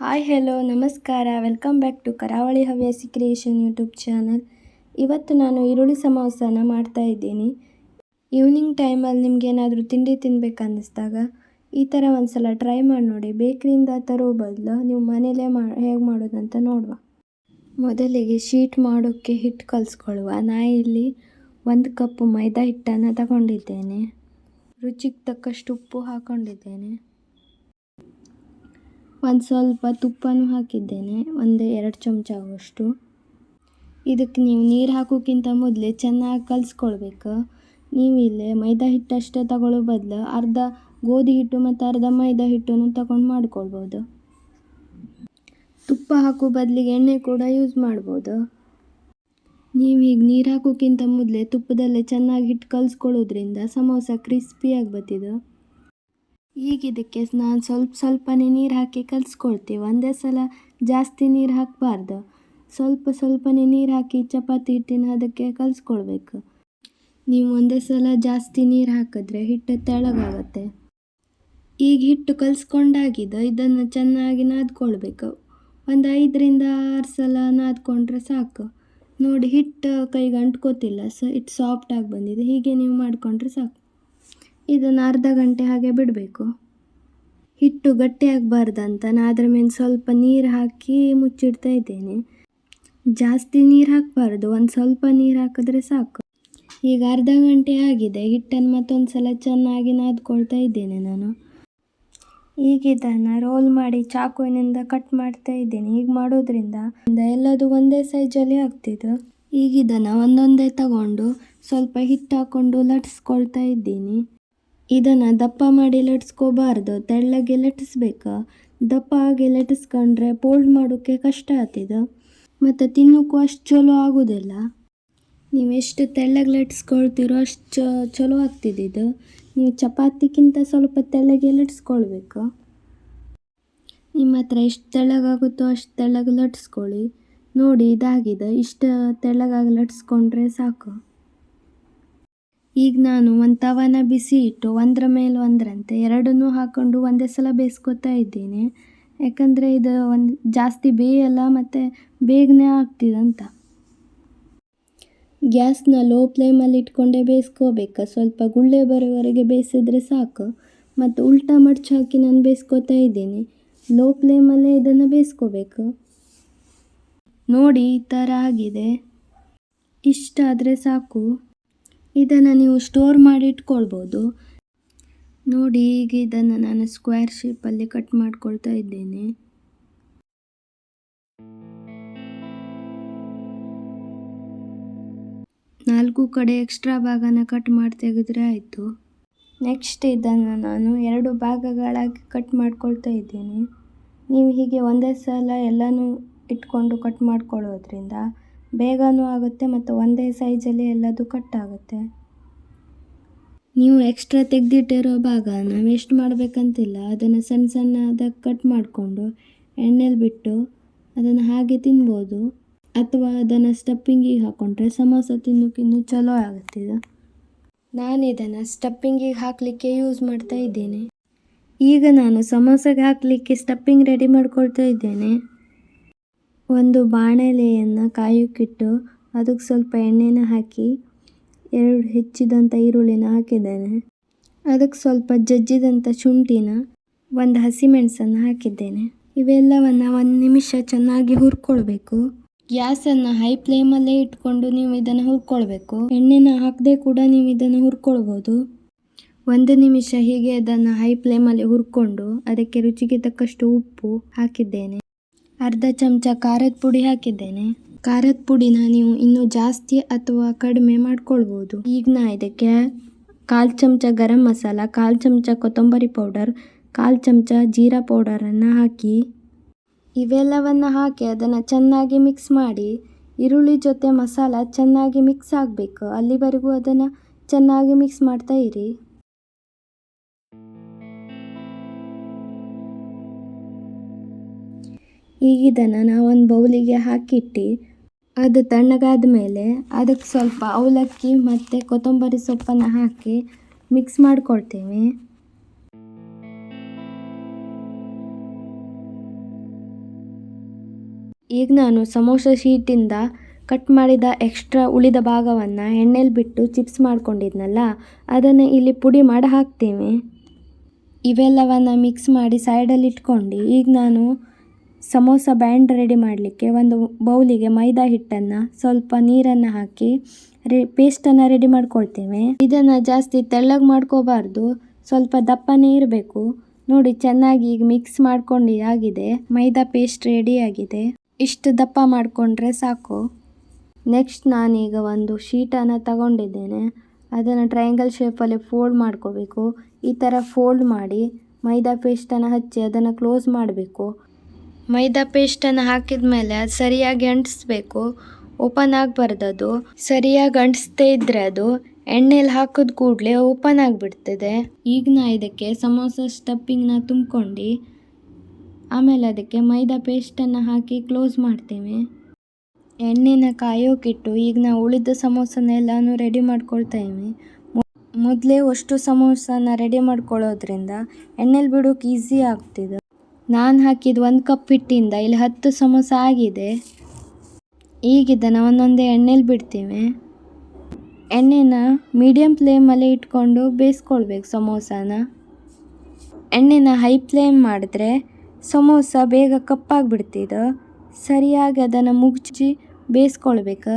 Hi, hello, ನಮಸ್ಕಾರ. Welcome back to Karavali Havyasi creation YouTube channel. ಇವತ್ತು ನಾನು ಈರುಳ್ಳಿ ಸಮೋಸನ ಮಾಡ್ತಾ ಇದ್ದೀನಿ. ಈವ್ನಿಂಗ್ ಟೈಮಲ್ಲಿ ನಿಮ್ಗೆ ಏನಾದರೂ ತಿಂಡಿ ತಿನ್ಬೇಕು ಅನ್ನಿಸ್ದಾಗ ಈ ಥರ ಒಂದು ಸಲ ಟ್ರೈ ಮಾಡಿ ನೋಡಿ. ಬೇಕ್ರಿಯಿಂದ ತರೋ ಬದಲು ನೀವು ಮನೇಲೇ ಮಾ, ಹೇಗೆ ಮಾಡೋದಂತ ನೋಡುವ. ಮೊದಲಿಗೆ ಶೀಟ್ ಮಾಡೋಕ್ಕೆ ಹಿಟ್ಟು ಕಲಿಸ್ಕೊಳ್ಳುವ. ನಾ ಇಲ್ಲಿ ಒಂದು ಕಪ್ ಮೈದಾ ಹಿಟ್ಟನ್ನು ತಗೊಂಡಿದ್ದೇನೆ. ರುಚಿಗೆ ತಕ್ಕಷ್ಟು ಉಪ್ಪು ಹಾಕ್ಕೊಂಡಿದ್ದೇನೆ ಒಂದು ಸ್ವಲ್ಪ ತುಪ್ಪನೂ ಹಾಕಿದ್ದೇನೆ, ಒಂದು ಎರಡು ಚಮಚ ಆಗುವಷ್ಟು. ಇದಕ್ಕೆ ನೀವು ನೀರು ಹಾಕೋಕ್ಕಿಂತ ಮೊದಲೇ ಚೆನ್ನಾಗಿ ಕಲಿಸ್ಕೊಳ್ಬೇಕು. ನೀವು ಇಲ್ಲಿ ಮೈದಾ ಹಿಟ್ಟಷ್ಟೇ ತಗೊಳ್ಳೋ ಬದಲು ಅರ್ಧ ಗೋಧಿ ಹಿಟ್ಟು ಮತ್ತು ಅರ್ಧ ಮೈದಾ ಹಿಟ್ಟನ್ನು ತಗೊಂಡು ಮಾಡ್ಕೊಳ್ಬೋದು. ತುಪ್ಪ ಹಾಕೋ ಬದಲಿಗೆ ಎಣ್ಣೆ ಕೂಡ ಯೂಸ್ ಮಾಡ್ಬೋದು. ನೀವು ಈಗ ನೀರು ಹಾಕೋಕ್ಕಿಂತ ಮೊದಲೇ ತುಪ್ಪದಲ್ಲೇ ಚೆನ್ನಾಗಿ ಹಿಟ್ಟು ಕಲಿಸ್ಕೊಳ್ಳೋದ್ರಿಂದ ಸಮೋಸ ಕ್ರಿಸ್ಪಿಯಾಗಿ ಬತ್ತಿದೆ ಈಗ ಇದಕ್ಕೆ ನಾನು ಸ್ವಲ್ಪ ಸ್ವಲ್ಪನೇ ನೀರು ಹಾಕಿ ಕಲಿಸ್ಕೊಳ್ತೀವಿ ಒಂದೇ ಸಲ ಜಾಸ್ತಿ ನೀರು ಹಾಕಬಾರ್ದು. ಸ್ವಲ್ಪ ಸ್ವಲ್ಪನೇ ನೀರು ಹಾಕಿ ಚಪಾತಿ ಹಿಟ್ಟಿನ ಅದಕ್ಕೆ ಕಲಿಸ್ಕೊಳ್ಬೇಕು ನೀವು ಒಂದೇ ಸಲ ಜಾಸ್ತಿ ನೀರು ಹಾಕಿದ್ರೆ ಹಿಟ್ಟು ತೆಳ್ಳಗಾಗತ್ತೆ ಈಗ ಹಿಟ್ಟು ಕಲಿಸ್ಕೊಂಡಾಗಿದ್ದು ಇದನ್ನು ಚೆನ್ನಾಗಿ ನಾದ್ಕೊಳ್ಬೇಕು. ಒಂದು ಐದರಿಂದ ಆರು ಸಲ ನಾದ್ಕೊಂಡ್ರೆ ಸಾಕು. ನೋಡಿ ಹಿಟ್ಟು ಕೈಗೆ ಅಂಟ್ಕೋತಿಲ್ಲ ಸೊ, ಹಿಟ್ಟು ಸಾಫ್ಟಾಗಿ ಬಂದಿದೆ. ಹೀಗೆ ನೀವು ಮಾಡಿಕೊಂಡ್ರೆ ಸಾಕು. ಇದನ್ನು ಅರ್ಧ ಗಂಟೆ ಹಾಗೆ ಬಿಡಬೇಕು. ಹಿಟ್ಟು ಗಟ್ಟಿಯಾಗಬಾರ್ದಂತ ನಾನು ಅದರ ಮೇಲೆ ಸ್ವಲ್ಪ ನೀರು ಹಾಕಿ ಮುಚ್ಚಿಡ್ತಾ ಇದ್ದೇನೆ. ಜಾಸ್ತಿ ನೀರು ಹಾಕಬಾರ್ದು, ಒಂದು ಸ್ವಲ್ಪ ನೀರು ಹಾಕಿದ್ರೆ ಸಾಕು. ಈಗ ಅರ್ಧ ಗಂಟೆ ಆಗಿದೆ, ಹಿಟ್ಟನ್ನು ಮತ್ತೊಂದು ಸಲ ಚೆನ್ನಾಗಿ ನಾದ್ಕೊಳ್ತಾ ಇದ್ದೇನೆ ನಾನು. ಈಗ ಇದನ್ನು ರೋಲ್ ಮಾಡಿ ಚಾಕುವಿನಿಂದ ಕಟ್ ಮಾಡ್ತಾ ಇದ್ದೇನೆ. ಹೀಗೆ ಮಾಡೋದ್ರಿಂದ ಎಲ್ಲದು ಒಂದೇ ಸೈಜಲ್ಲಿ ಆಗ್ತಿದ್ದು ಈಗ ಇದನ್ನು ಒಂದೊಂದೇ ತಗೊಂಡು ಸ್ವಲ್ಪ ಹಿಟ್ಟು ಹಾಕ್ಕೊಂಡು ಲಟ್ಸ್ಕೊಳ್ತಾ ಇದ್ದೀನಿ. ಇದನ್ನು ದಪ್ಪ ಮಾಡಿ ಲಟ್ಸ್ಕೋಬಾರ್ದು. ತೆಳ್ಳಗೆ ಲಟ್ಟಿಸ್ಬೇಕು ದಪ್ಪ ಆಗಿ ಲಟ್ಟಿಸ್ಕೊಂಡ್ರೆ ಪೋಲ್ಡ್ ಮಾಡೋಕ್ಕೆ ಕಷ್ಟ ಆಗ್ತಿದ್ದು ಮತ್ತು ತಿನ್ನೋಕ್ಕೂ ಅಷ್ಟು ಚಲೋ ಆಗೋದಿಲ್ಲ. ನೀವು ಎಷ್ಟು ತೆಳ್ಳಗೆ ಲಟ್ಸ್ಕೊಳ್ತೀರೋ ಅಷ್ಟು ಚಲೋ ಆಗ್ತಿದ್ದು ನೀವು ಚಪಾತಿಗಿಂತ ಸ್ವಲ್ಪ ತೆಳ್ಳಗೆ ಲಟ್ಸ್ಕೊಳ್ಬೇಕು? ನಿಮ್ಮ ಹತ್ರ ಎಷ್ಟು ತೆಳ್ಳಗಾಗುತ್ತೋ ಅಷ್ಟು ತೆಳ್ಳಗೆ ಲಟ್ಸ್ಕೊಳ್ಳಿ. ನೋಡಿ ಇದಾಗಿದೆ. ಇಷ್ಟು ತೆಳ್ಳಗಾಗಿ ಲಟ್ಸ್ಕೊಂಡ್ರೆ ಸಾಕು. ಈಗ ನಾನು ಒಂದು ತವಾನ ಬಿಸಿ ಇಟ್ಟು ಒಂದರ ಮೇಲೆ ಒಂದರಂತೆ ಎರಡನ್ನೂ ಹಾಕ್ಕೊಂಡು ಒಂದೇ ಸಲ ಬೇಯಿಸ್ಕೊತಾ ಇದ್ದೀನಿ. ಯಾಕಂದರೆ ಇದು ಒಂದು ಜಾಸ್ತಿ ಬೇಯಲ್ಲ, ಮತ್ತು ಬೇಗನೆ ಆಗ್ತಿದಂತ. ಗ್ಯಾಸ್ನ ಲೋ ಫ್ಲೇಮಲ್ಲಿ ಇಟ್ಕೊಂಡೇ ಬೇಯಿಸ್ಕೋಬೇಕು. ಸ್ವಲ್ಪ ಗುಳ್ಳೆ ಬರೋವರೆಗೆ ಬೇಯಿಸಿದ್ರೆ ಸಾಕು. ಮತ್ತು ಉಲ್ಟಾ ಮಡ್ಚು ಹಾಕಿ ನಾನು ಬೇಯಿಸ್ಕೊತಾ ಇದ್ದೀನಿ. ಲೋ ಫ್ಲೇಮಲ್ಲೇ ಇದನ್ನು ಬೇಯಿಸ್ಕೋಬೇಕು. ನೋಡಿ, ಈ ಥರ ಆಗಿದೆ. ಇಷ್ಟಾದರೆ ಸಾಕು. ಇದನ್ನು ನೀವು ಸ್ಟೋರ್ ಮಾಡಿ ಇಟ್ಕೊಳ್ಬೋದು. ನೋಡಿ, ಈಗ ಇದನ್ನು ನಾನು ಸ್ಕ್ವೇರ್ ಶೇಪಲ್ಲಿ ಕಟ್ ಮಾಡ್ಕೊಳ್ತಾ ಇದ್ದೇನೆ. ನಾಲ್ಕು ಕಡೆ ಎಕ್ಸ್ಟ್ರಾ ಭಾಗನ ಕಟ್ ಮಾಡಿ ತೆಗೆದ್ರೆ ಆಯಿತು. ನೆಕ್ಸ್ಟ್ ಇದನ್ನು ನಾನು ಎರಡು ಭಾಗಗಳಾಗಿ ಕಟ್ ಮಾಡ್ಕೊಳ್ತಾ ಇದ್ದೀನಿ. ನೀವು ಹೀಗೆ ಒಂದೇ ಸಲ ಎಲ್ಲನೂ ಇಟ್ಕೊಂಡು ಕಟ್ ಮಾಡ್ಕೊಳ್ಳೋದ್ರಿಂದ ಬೇಗನೂ ಆಗುತ್ತೆ ಮತ್ತು ಒಂದೇ ಸೈಜಲ್ಲಿ ಎಲ್ಲದು ಕಟ್ ಆಗುತ್ತೆ ನೀವು ಎಕ್ಸ್ಟ್ರಾ ತೆಗೆದಿಟ್ಟಿರೋ ಭಾಗನ ವೇಸ್ಟ್ ಮಾಡಬೇಕಂತಿಲ್ಲ. ಅದನ್ನು ಸಣ್ಣ ಸಣ್ಣದಾಗಿ ಕಟ್ ಮಾಡಿಕೊಂಡು ಎಣ್ಣೆಲಿ ಬಿಟ್ಟು ಅದನ್ನು ಹಾಗೆ ತಿನ್ಬೋದು. ಅಥವಾ ಅದನ್ನು ಸ್ಟಪ್ಪಿಂಗಿಗೆ ಹಾಕ್ಕೊಂಡ್ರೆ ಸಮೋಸ ತಿನ್ನೋಕ್ಕಿನ್ನೂ ಚಲೋ ಆಗುತ್ತಿದೆ ನಾನು ಇದನ್ನು ಸ್ಟಪ್ಪಿಂಗಿಗೆ ಹಾಕಲಿಕ್ಕೆ ಯೂಸ್ ಮಾಡ್ತಾ ಇದ್ದೇನೆ. ಈಗ ನಾನು ಸಮೋಸಗೆ ಹಾಕಲಿಕ್ಕೆ ಸ್ಟಪ್ಪಿಂಗ್ ರೆಡಿ ಮಾಡ್ಕೊಳ್ತಾ ಇದ್ದೇನೆ. ಒಂದು ಬಾಣಲೆಯನ್ನು ಕಾಯೋಕ್ಕಿಟ್ಟು ಅದಕ್ಕೆ ಸ್ವಲ್ಪ ಎಣ್ಣೆನ ಹಾಕಿ ಎರಡು ಹೆಚ್ಚಿದಂಥ ಈರುಳ್ಳಿನ ಹಾಕಿದ್ದೇನೆ. ಅದಕ್ಕೆ ಸ್ವಲ್ಪ ಜಜ್ಜಿದಂಥ ಶುಂಠಿನ ಒಂದು ಹಸಿಮೆಣಸನ್ನು ಹಾಕಿದ್ದೇನೆ. ಇವೆಲ್ಲವನ್ನು ಒಂದು ನಿಮಿಷ ಚೆನ್ನಾಗಿ ಹುರ್ಕೊಳ್ಬೇಕು. ಗ್ಯಾಸನ್ನು ಹೈ ಫ್ಲೇಮಲ್ಲೇ ಇಟ್ಕೊಂಡು ನೀವು ಇದನ್ನು ಹುರ್ಕೊಳ್ಬೇಕು. ಎಣ್ಣೆನ ಹಾಕದೆ ಕೂಡ ನೀವು ಇದನ್ನು ಹುರ್ಕೊಳ್ಬೋದು. ಒಂದು ನಿಮಿಷ ಹೀಗೆ ಅದನ್ನು ಹೈ ಫ್ಲೇಮಲ್ಲಿ ಹುರ್ಕೊಂಡು ಅದಕ್ಕೆ ರುಚಿಗೆ ತಕ್ಕಷ್ಟು ಉಪ್ಪು ಹಾಕಿದ್ದೇನೆ. ಅರ್ಧ ಚಮಚ ಖಾರದ ಪುಡಿ ಹಾಕಿದ್ದೇನೆ. ಖಾರದ ಪುಡಿನ ನೀವು ಇನ್ನೂ ಜಾಸ್ತಿ ಅಥವಾ ಕಡಿಮೆ ಮಾಡ್ಕೊಳ್ಬೋದು. ಈಗ ನಾ ಇದಕ್ಕೆ ಕಾಲು ಚಮಚ ಗರಂ ಮಸಾಲ, ಕಾಲು ಚಮಚ ಕೊತ್ತಂಬರಿ ಪೌಡರ್, ಕಾಲು ಚಮಚ ಜೀರಾ ಪೌಡರನ್ನು ಹಾಕಿ. ಇವೆಲ್ಲವನ್ನು ಹಾಕಿ ಅದನ್ನು ಚೆನ್ನಾಗಿ ಮಿಕ್ಸ್ ಮಾಡಿ, ಈರುಳ್ಳಿ ಜೊತೆ ಮಸಾಲ ಚೆನ್ನಾಗಿ ಮಿಕ್ಸ್ ಆಗಬೇಕು. ಅಲ್ಲಿವರೆಗೂ ಅದನ್ನು ಚೆನ್ನಾಗಿ ಮಿಕ್ಸ್ ಮಾಡ್ತಾ ಇರಿ. ಈಗ ಇದನ್ನು ಒಂದು ಬೌಲಿಗೆ ಹಾಕಿಟ್ಟು, ಅದು ತಣ್ಣಗಾದ ಮೇಲೆ ಅದಕ್ಕೆ ಸ್ವಲ್ಪ ಅವಲಕ್ಕಿ ಮತ್ತು ಕೊತ್ತಂಬರಿ ಸೊಪ್ಪನ್ನು ಹಾಕಿ ಮಿಕ್ಸ್ ಮಾಡಿಕೊಳ್ತೀವಿ. ಈಗ ನಾನು ಸಮೋಸ ಶೀಟಿಂದ ಕಟ್ ಮಾಡಿದ ಎಕ್ಸ್ಟ್ರಾ ಉಳಿದ ಭಾಗವನ್ನು ಎಣ್ಣೆಲಿ ಬಿಟ್ಟು ಚಿಪ್ಸ್ ಮಾಡ್ಕೊಂಡಿದ್ನಲ್ಲ, ಅದನ್ನು ಇಲ್ಲಿ ಪುಡಿ ಮಾಡಿ ಹಾಕ್ತೇವೆ. ಇವೆಲ್ಲವನ್ನು ಮಿಕ್ಸ್ ಮಾಡಿ ಸೈಡಲ್ಲಿ ಇಟ್ಕೊಂಡು, ಈಗ ನಾನು ಸಮೋಸ ಬ್ಯಾಂಡ್ ರೆಡಿ ಮಾಡಲಿಕ್ಕೆ ಒಂದು ಬೌಲಿಗೆ ಮೈದಾ ಹಿಟ್ಟನ್ನು, ಸ್ವಲ್ಪ ನೀರನ್ನು ಹಾಕಿ ರೆ, ಪೇಸ್ಟನ್ನು ರೆಡಿ ಮಾಡ್ಕೊಳ್ತೇವೆ. ಇದನ್ನು ಜಾಸ್ತಿ ತೆಳ್ಳಗೆ ಮಾಡ್ಕೋಬಾರ್ದು. ಸ್ವಲ್ಪ ದಪ್ಪನೇ ಇರಬೇಕು. ನೋಡಿ, ಚೆನ್ನಾಗಿ ಈಗ ಮಿಕ್ಸ್ ಮಾಡ್ಕೊಂಡು ಆಗಿದೆ. ಮೈದಾ ಪೇಸ್ಟ್ ರೆಡಿಯಾಗಿದೆ ಇಷ್ಟು ದಪ್ಪ ಮಾಡಿಕೊಂಡ್ರೆ ಸಾಕು. ನೆಕ್ಸ್ಟ್ ನಾನೀಗ ಒಂದು ಶೀಟನ್ನು ತಗೊಂಡಿದ್ದೇನೆ. ಅದನ್ನು ಟ್ರಯಾಂಗಲ್ ಶೇಪಲ್ಲಿ ಫೋಲ್ಡ್ ಮಾಡ್ಕೋಬೇಕು. ಈ ಥರ ಫೋಲ್ಡ್ ಮಾಡಿ ಮೈದಾ ಪೇಸ್ಟನ್ನು ಹಚ್ಚಿ ಅದನ್ನು ಕ್ಲೋಸ್ ಮಾಡಬೇಕು. ಮೈದಾ ಪೇಸ್ಟನ್ನು ಹಾಕಿದ ಮೇಲೆ ಅದು ಸರಿಯಾಗಿ ಅಂಟಿಸ್ಬೇಕು. ಓಪನ್ ಆಗಬಾರ್ದದು. ಸರಿಯಾಗಿ ಅಂಟಿಸ್ದೇ ಇದ್ದರೆ ಅದು ಎಣ್ಣೆಲಿ ಹಾಕಿದ ಕೂಡಲೇ ಓಪನ್ ಆಗಿಬಿಡ್ತದೆ. ಈಗ ನಾ ಇದಕ್ಕೆ ಸಮೋಸ ಸ್ಟಪ್ಪಿಂಗ್ನ ತುಂಬ್ಕೊಂಡು ಆಮೇಲೆ ಅದಕ್ಕೆ ಮೈದಾ ಪೇಸ್ಟನ್ನು ಹಾಕಿ ಕ್ಲೋಸ್ ಮಾಡ್ತೀವಿ. ಎಣ್ಣೆನ ಕಾಯೋಕ್ಕಿಟ್ಟು ಈಗ ನಾವು ಉಳಿದ ಸಮೋಸನೆಲ್ಲನೂ ರೆಡಿ ಮಾಡ್ಕೊಳ್ತಾ ಇವಿ ಮೊದಲೇ ಅಷ್ಟು ಸಮೋಸನ ರೆಡಿ ಮಾಡ್ಕೊಳ್ಳೋದ್ರಿಂದ ಎಣ್ಣೆಲಿ ಬಿಡೋಕೆ ಈಸಿ ಆಗ್ತಿದೆ. ನಾನು ಹಾಕಿದ ಒಂದು ಕಪ್ ಹಿಟ್ಟಿಂದ ಇಲ್ಲಿ ಹತ್ತು ಸಮೋಸ ಆಗಿದೆ. ಈಗ ಇದನ್ನು ಒಂದೊಂದೇ ಎಣ್ಣೆಲಿ ಬಿಡ್ತೀವಿ. ಎಣ್ಣೆನ ಮೀಡಿಯಮ್ ಫ್ಲೇಮಲ್ಲಿ ಇಟ್ಕೊಂಡು ಬೇಯಿಸ್ಕೊಳ್ಬೇಕು ಸಮೋಸಾನ. ಎಣ್ಣೆನ ಹೈ ಫ್ಲೇಮ್ ಮಾಡಿದ್ರೆ ಸಮೋಸ ಬೇಗ ಕಪ್ಪಾಗಿಬಿಡ್ತಿದ್ದು ಸರಿಯಾಗಿ ಅದನ್ನು ಮುಗ್ಚಿ ಬೇಯಿಸ್ಕೊಳ್ಬೇಕು.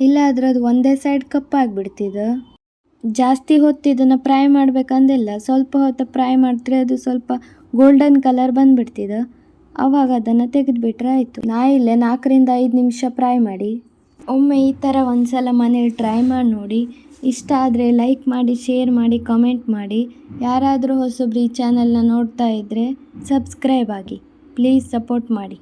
ಇಲ್ಲಾದ್ರೆ ಅದು ಒಂದೇ ಸೈಡ್ ಕಪ್ಪಾಗಿಬಿಡ್ತಿದ್ದು ಜಾಸ್ತಿ ಹೊತ್ತು ಇದನ್ನು ಫ್ರೈ ಮಾಡಬೇಕಂದಿಲ್ಲ. ಸ್ವಲ್ಪ ಹೊತ್ತು ಫ್ರೈ ಮಾಡಿದ್ರೆ ಅದು ಸ್ವಲ್ಪ ಗೋಲ್ಡನ್ ಕಲರ್ ಬಂದ್ಬಿಡ್ತಿದೆ. ಅವಾಗ ಅದನ್ನು ತೆಗೆದುಬಿಟ್ರೆ ಆಯಿತು. ನಾ ಇಲ್ಲೇ ನಾಲ್ಕರಿಂದ ಐದು ನಿಮಿಷ ಫ್ರೈ ಮಾಡಿ. ಒಮ್ಮೆ ಈ ಥರ ಒಂದು ಸಲ ಮನೇಲಿ ಟ್ರೈ ಮಾಡಿ ನೋಡಿ. ಇಷ್ಟ ಆದರೆ ಲೈಕ್ ಮಾಡಿ ಶೇರ್ ಮಾಡಿ ಕಮೆಂಟ್ ಮಾಡಿ. ಯಾರಾದರೂ ಹೊಸಬ್ರು ಈ ಚಾನಲ್ನ ನೋಡ್ತಾ ಇದ್ದರೆ ಸಬ್ಸ್ಕ್ರೈಬ್ ಆಗಿ. ಪ್ಲೀಸ್ ಸಪೋರ್ಟ್ ಮಾಡಿ.